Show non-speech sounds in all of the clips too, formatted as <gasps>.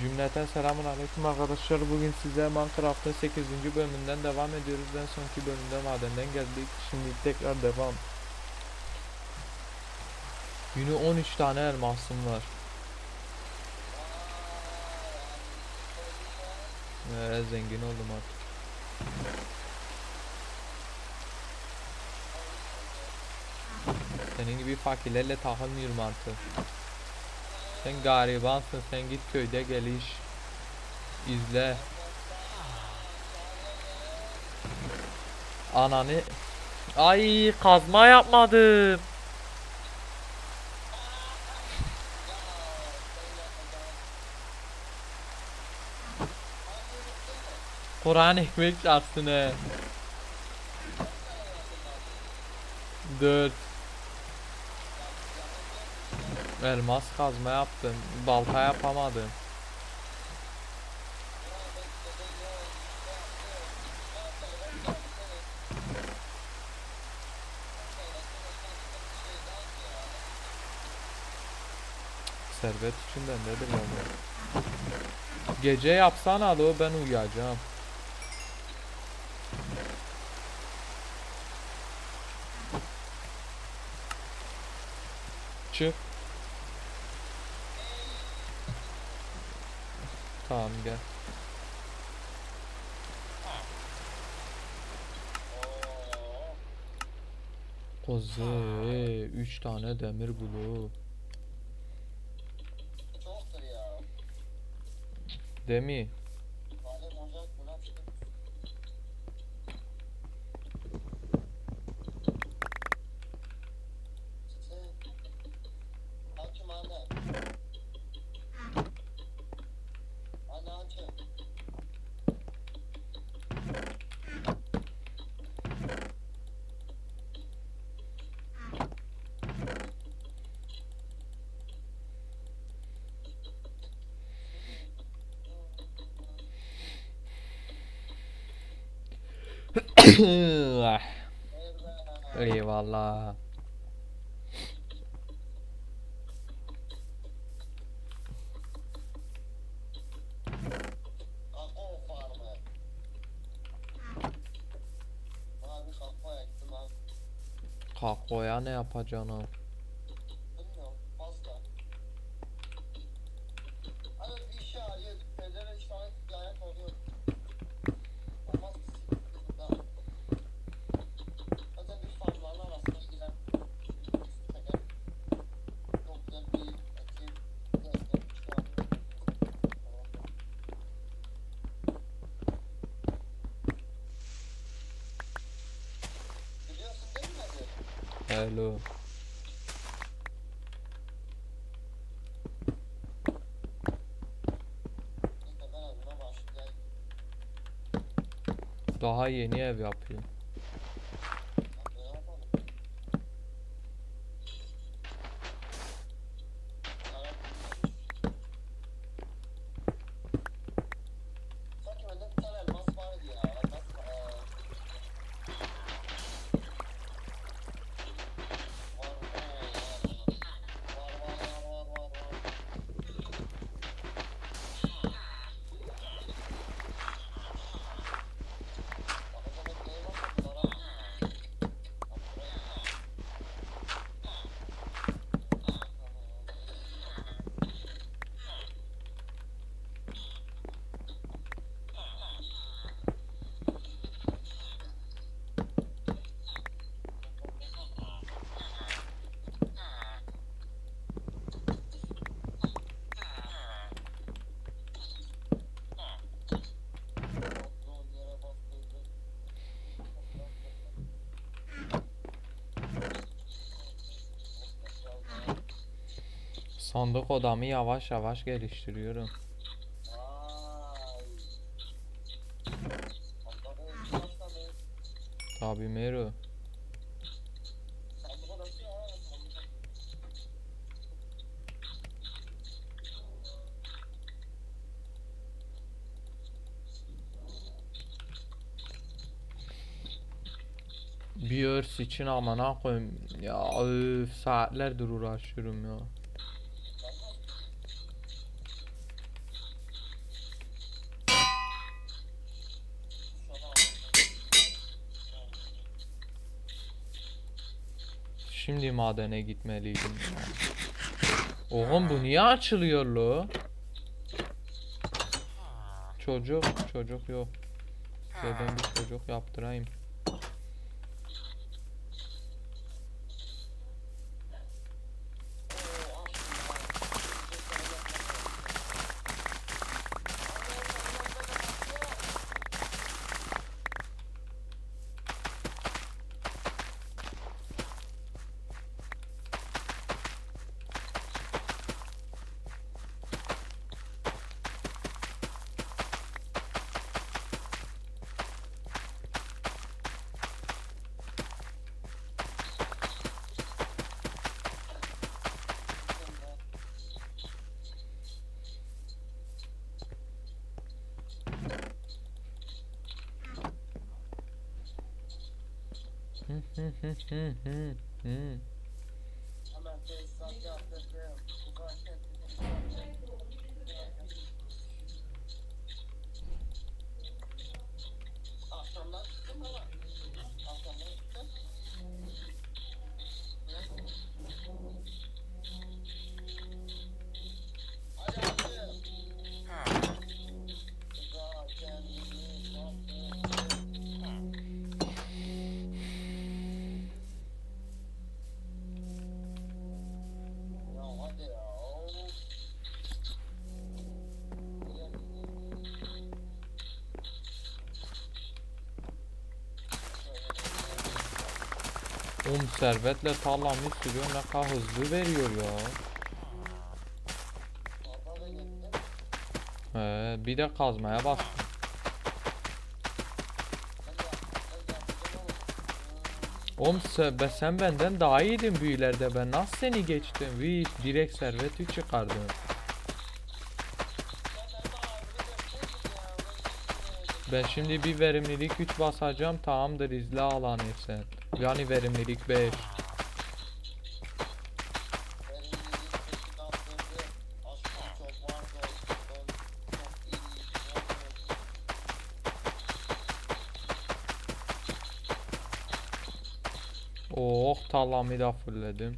Cümleten selamun aleyküm arkadaşlar. Bugün size Minecraft'ın 8. bölümünden devam ediyoruz. En sonki bölümde madenden geldik. Şimdi tekrar devam. Yine 13 tane elmasım var. Ee, zengin oldum artık. Senin gibi fakirlerle takılmıyorum artık. Sen garibansın sen git köyde geliş. İzle. Ananı Ay kazma yapmadım. Kur'an ekmek çarpsın he. Dur. Elmas kazma yaptım. Balta yapamadım. Servet için de nedir yani? Gece yapsana alo ben uyuyacağım. Çık. Tamam gel. Koze 3 tane demir ya. Demi. Eyvallah. Kakoya ne yapacaksın abi? Bilmiyorum. Pasta. Hani bir işe arıyor. Pedere üç tane ticaret oluyor. Olmaz mı? Daha. Zaten bir farmların arasına giren teker. Çok güzel bir ekim. Gerçekten şu an. Biliyorsun değil mi Nadir? Hello. Daha yeni ev yapıyorum. Ne yapalım? Sanki bende bir tane elmas vardı ya. Elmas eee, var, var, var, var, var, var, var. Bakacağım ekmeği varsa bunlara. Bak buraya. Olduğun yere bastırdım. Sandık odamı yavaş yavaş geliştiriyorum. Tabi sandık. Bir örs için amına koyayım. Ya öf saatlerdir uğraşıyorum ya. Şimdi madene gitmeliydim. Oğlum bu niye açılıyor lo? Çocuk, çocuk yok. Dedim bir çocuk yaptırayım. Hı Oğlum servetle tarlamı sürüyor ne kadar hızlı veriyor ya. He, bir de kazmaya bastım. Ben ben Oğlum sen, be- sen benden daha iyiydin büyülerde ben nasıl seni geçtim? Vi direkt serveti çıkardım. Ben şimdi bir verimlilik 3 basacağım tamamdır izle alanı sen. Yani verimlilik 5. Benim yediğim çeşit attırdı. Aslında çok vardı. Ben çok iyi. Oh tarlamı da sattım.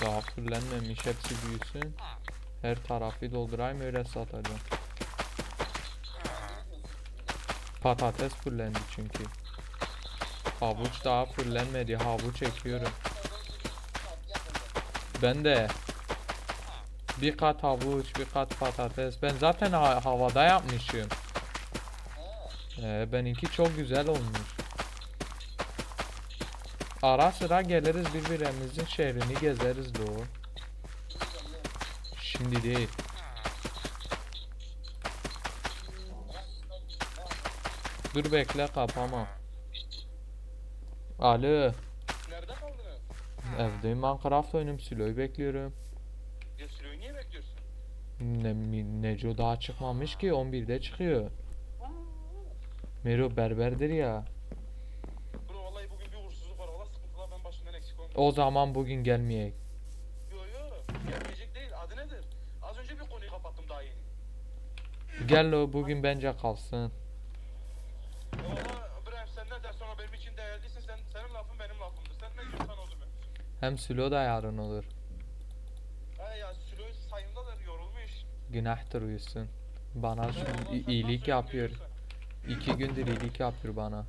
Daha fullenmemiş hepsi büyüsün. Her tarafı doldurayım öyle satacağım. Patates fullendi çünkü. Havuç daha fullenmedi. Havuç ekiyorum. Ben de bir kat havuç, bir kat patates. Ben zaten ha- havada yapmışım. Ee, benimki çok güzel olmuş. Ara sıra geliriz birbirimizin şehrini gezeriz o. Şimdi değil. Dur bekle kapama. Alo. Nerede kaldınız? Evdeyim Minecraft oyunum Silo'yu bekliyorum. Ya Sülo'yu niye bekliyorsun? Ne, mi- Neco daha çıkmamış ki 11'de çıkıyor. Mero berberdir ya. Bro vallahi bugün bir uğursuzluk var. Valla sıkıntılar ben başımdan eksik olmuş. O zaman bugün gelmeyek. Yo yo. Gelmeyecek değil. Adı nedir? Az önce bir konuyu kapattım daha yeni. Gel o bugün bence kalsın. Ya valla İbrahim sen ne dersen o benim için değerlisin. Sen, senin lafın benim lafımdır. Sen ne diyorsan olur benim için. Hem Silo da yarın olur. He ya Sülo sayımdadır yorulmuş. Günahtır uyusun. Bana şu iyilik yapıyor. İki gündür iyilik yapıyor bana.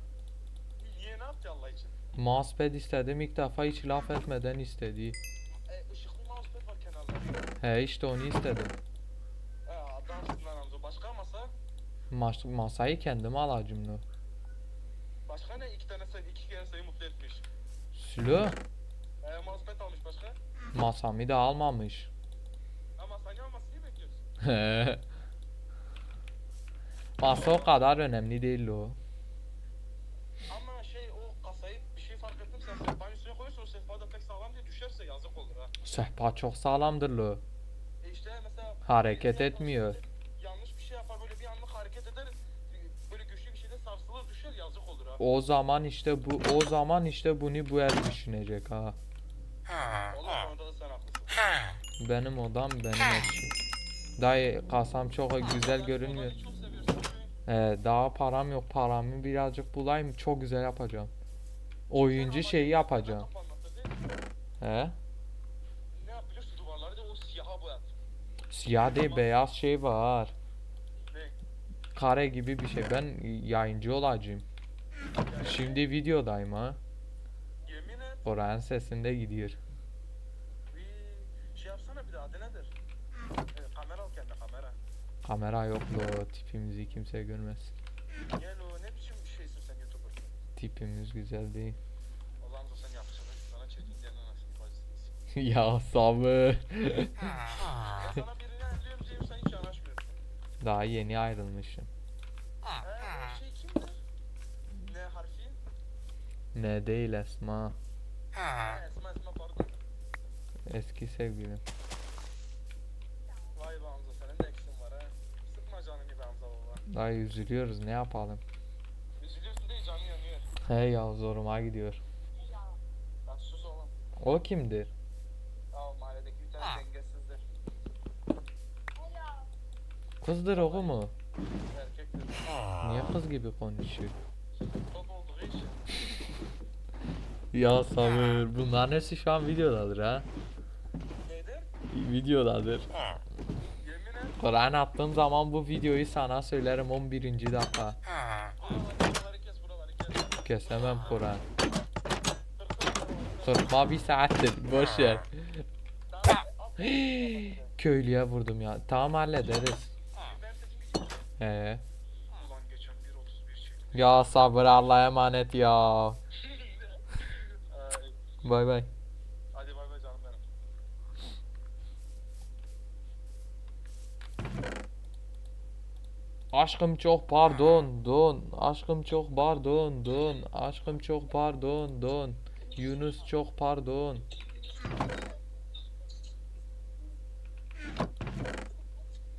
Niye ne yaptı Allah için? Mousepad istedim ilk defa hiç laf etmeden istedi. E, ışıklı mousepad var kenarda. He işte onu istedim. He adamsın lan Hamza. Başka masa? Mas masayı kendim alacağım. Başka ne? İki tane sayı, iki kere sayı mutlu etmiş. E, mousepad almış başka? masamı da almamış. Ama sen almasın niye bekliyorsun? <laughs> Masa o kadar önemli değil o. Ama şey o kasayı bir şey fark ettim sen sehpanın üstüne koyuyorsun o sehpa da pek sağlam diye düşerse yazık olur ha. Sehpa çok sağlamdır lo. E işte mesela Hareket birisi etmiyor. Yanlış bir şey yapar böyle bir anlık hareket eder e, böyle güçlü bir şeyde sarsılır düşer yazık olur ha. O zaman işte bu o zaman işte bunu bu el düşünecek ha. Valla konuda da sen haklısın. Benim odam benim eşim. Dayı kasam çok güzel görünmüyor. odayı çok seviyorsun çünkü Ee, daha param yok. Paramı birazcık bulayım. Çok güzel yapacağım. Oyuncu şeyi yapacağım. He? Ne yap biliyorsun duvarları da o siyaha boyat. Siyah değil beyaz şey var. Ne? Kare gibi bir şey. Ben yayıncı olacağım. Şimdi videodayım ha. Orhan sesinde gidiyor. Bir şey yapsana bir daha adı nedir? Ee, kamera al kendine kamera. Kamera yok da tipimizi kimse görmez. Gel o ne biçim bir şeysin sen youtuber. Tipimiz güzel değil. Allah'ım da sen yapacaksın. Sana çekin diyen anasını bacısınız. <laughs> ya sabır. Sana birini ayarlıyorum diyeyim sen hiç yanaşmıyorsun. Daha yeni ayrılmışım. Ee, o şey kimdir? Ne harfi? Ne değil Esma. Ha. Eski sevgilim. Vay be Hamza senin de eksin var ha. Sıkma canını be Hamza baba. Daha üzülüyoruz ne yapalım. Üzülüyorsun değil canı yanıyor. He ya zoruma gidiyor. Lan sus oğlum. O kimdir? Aa mahalledeki bir tane dengesizdir. Kızdır o mu? Erkektir. Niye kız gibi konuşuyor? Ya sabır. Bunların hepsi şu an videodadır ha. Neydi? Videodadır. Yemin et. Kur'an attığım zaman bu videoyu sana söylerim 11. dakika. Kesemem Kur'an. Kırpma bir saattir. Boş ver. <gasps> Köylüye vurdum ya. Tamam hallederiz. Ben sesim bir He. Ulan geçen 1.31 çektim. Ya sabır Allah'a emanet ya. <laughs> Ay, Bay bay. Hadi bay bay canım benim. Aşkım çok pardon don. Aşkım çok pardon don. Aşkım çok pardon don. Yunus çok pardon.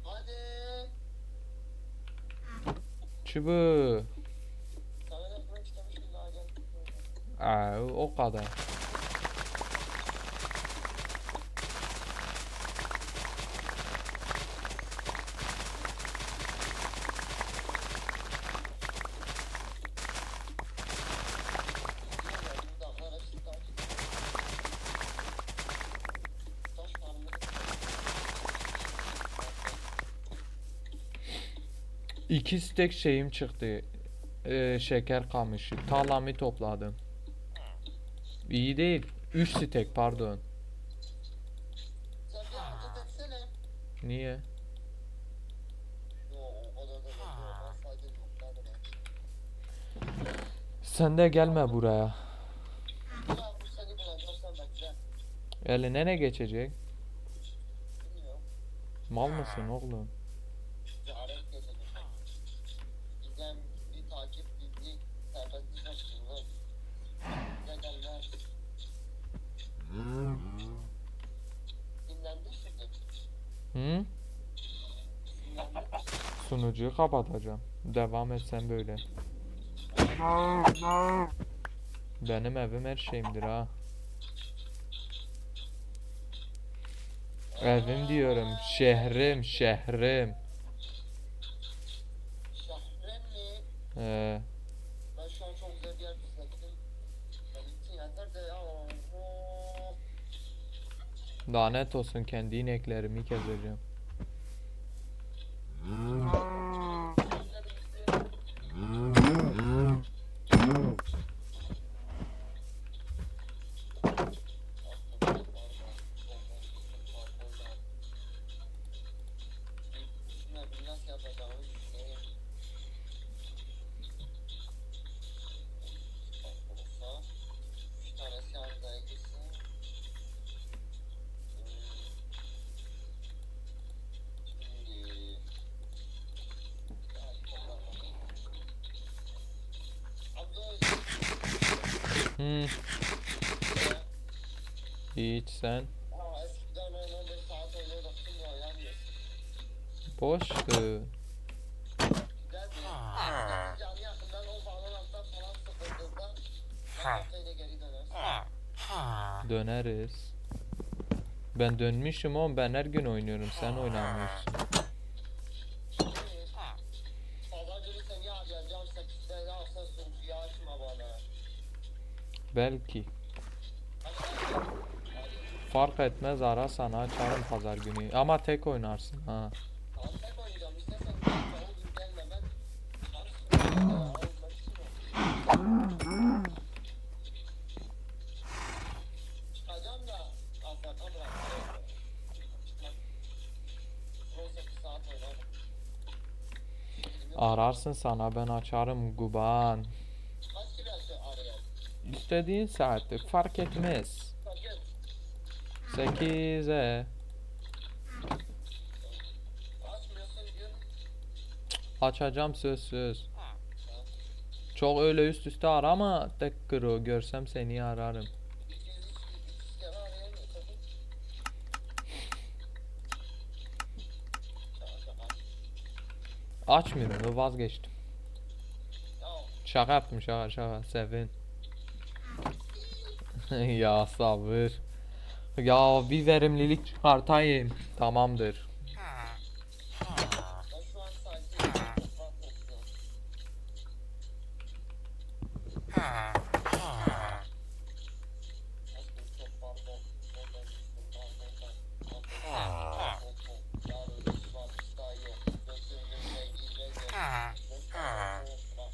Hadi. Çubu. Sana da bırak istemiştim daha gel. Aa, o kadar. 2 stek şeyim çıktı. Ee, şeker kamışı. Talami topladım. İyi değil. 3 stek pardon. Niye? Sen de gelme buraya. Eline ne geçecek? Mal mısın oğlum? Hı? Sunucuyu kapatacağım. Devam etsen böyle. Benim evim her şeyimdir ha. Evim diyorum. Şehrim, şehrim. Şahren mi? Ee, Ben şu an çok güzel bir yer keşfettim. Ben için yeter de ya. oho. Lanet olsun kendi ineklerimi keseceğim. Şimdi bir nasıl yapacağımı düşüneyim. Olsa, üç tanesi Hamza'ya gitsin. Hmm. Şimdi... Abdül, Hı, hiç sen. aa eskiden ben 11 saat oynuyordum şimdi oynamıyorum. Boştu. Güzel bir canlı yakından o Valorant'tan falan sıkıldığında Valorant'a geri dönersin. Döneriz. Ben dönmüşüm oğlum ben her gün oynuyorum sen oynamıyorsun. Pazar günü Belki. Fark etmez ara sana açarım pazar günü. Ama tek oynarsın ha. Tamam tek oynayacağım. İstersen çoğu gün gelme ben. Karıştırma ya. Uğraşırım. Çıkacağım da afiyet bırak. Çıkmak. 18 saat oynarım. Ararsın sana ben açarım Guban. İstediğin saatte fark etmez. Fark et. 8'e Açmıyorsun gün. açacağım söz söz. Çok öyle üst üste arama tek kuru görsem seni ararım. 200 200 kere arayamıyor. Sakın. Şaka şaka. Açmıyorum vazgeçtim. Şaka yaptım şaka şaka sevin. <laughs> ya sabır. Ya bir verimlilik çıkartayım. Tamamdır. ben şu an sadece toprak topluyorum. Aşkım çok pardon. Ondan düştüm. Pardon ben. Pardon. Pardon. Yarın iş var. iş daha yok. Götürdüm rengi rengi. Göster. Bırak. Ondan düştüm. Pardon.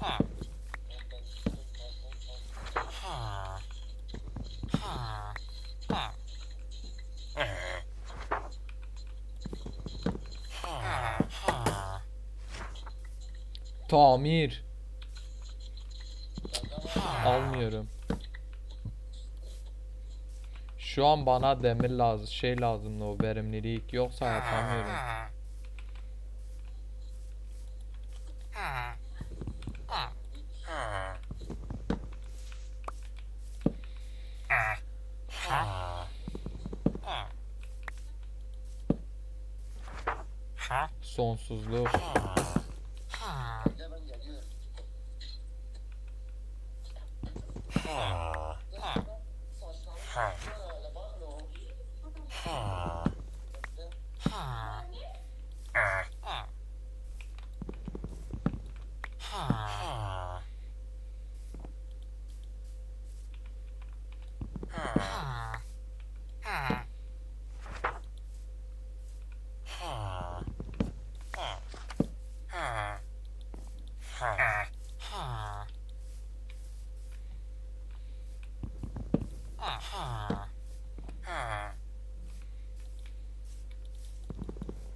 Pardon. Tamir. Almıyorum. Şu an bana demir lazım, şey lazım o verimlilik yoksa yapamıyorum. Sonsuzluk. Gel ben geliyorum. Gerçekten saçlarım böyle bak ne oldu? Bekle.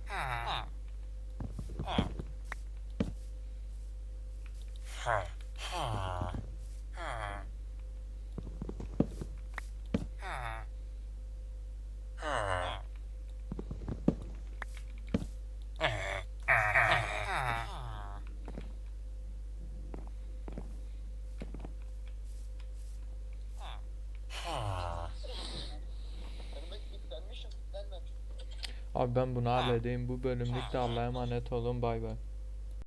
Benim Abi ben bunu halledeyim. Bu bölümlük de Allah'a emanet olun. Bay bay.